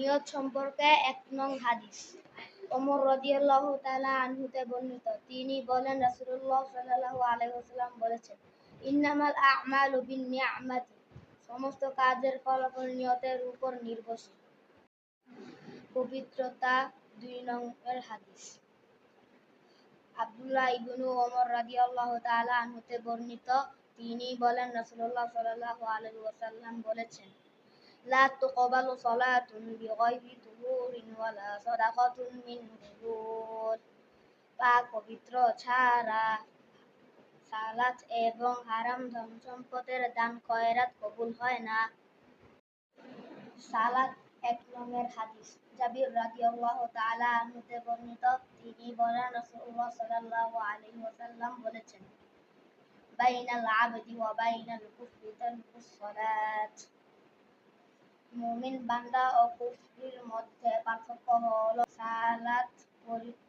নিয়ত সম্পর্কে এক নং হাদিস। ওমর রাদিয়াল্লাহু তাআলা আনহুতে বর্ণিত। তিনি বলেন, রাসূলুল্লাহ সাল্লাহ ওয়াসাল্লাম বলেছেন, ইন্নামাল আ'মালু বিন্নিয়ামাতি। সমস্ত কাজের ফলাফল নিয়তের উপর নির্ভরশীল। পবিত্রতা দুই নম্বর হাদিস। আব্দুল্লাহ ইবনু ওমর রাদিয়াল্লাহু তাআলা আনহুতে বর্ণিত। তিনি বলেন, রাসূলুল্লাহ সাল্লাল্লাহু আলাইহি ওয়াসাল্লাম বলেছেন লা তুকবালু সালাতুন বিগাইরি তুহুরিন ওয়ালা সাদাকাতুন মিন গুলুল পাক পবিত্র ছাড়া সালাত এবং হারাম ধন সম্পদের দান খয়রাত কবুল হয় না। সালাত এক রঙের হাদিস। জাবির রাদিয়াল্লাহু তাআলা আনহুতে বর্ণিত, তিনি বলেন, রাসূলুল্লাহ সাল্লাল্লাহু আলাইহি ওয়াসাল্লাম বলেছেন, বাইনাল আবদি ওয়া বাইনাল কুফরি তারকুস সালাত। মুমিন বান্দা ও কুফরির মধ্যে পার্থক্য হলো সালাত করা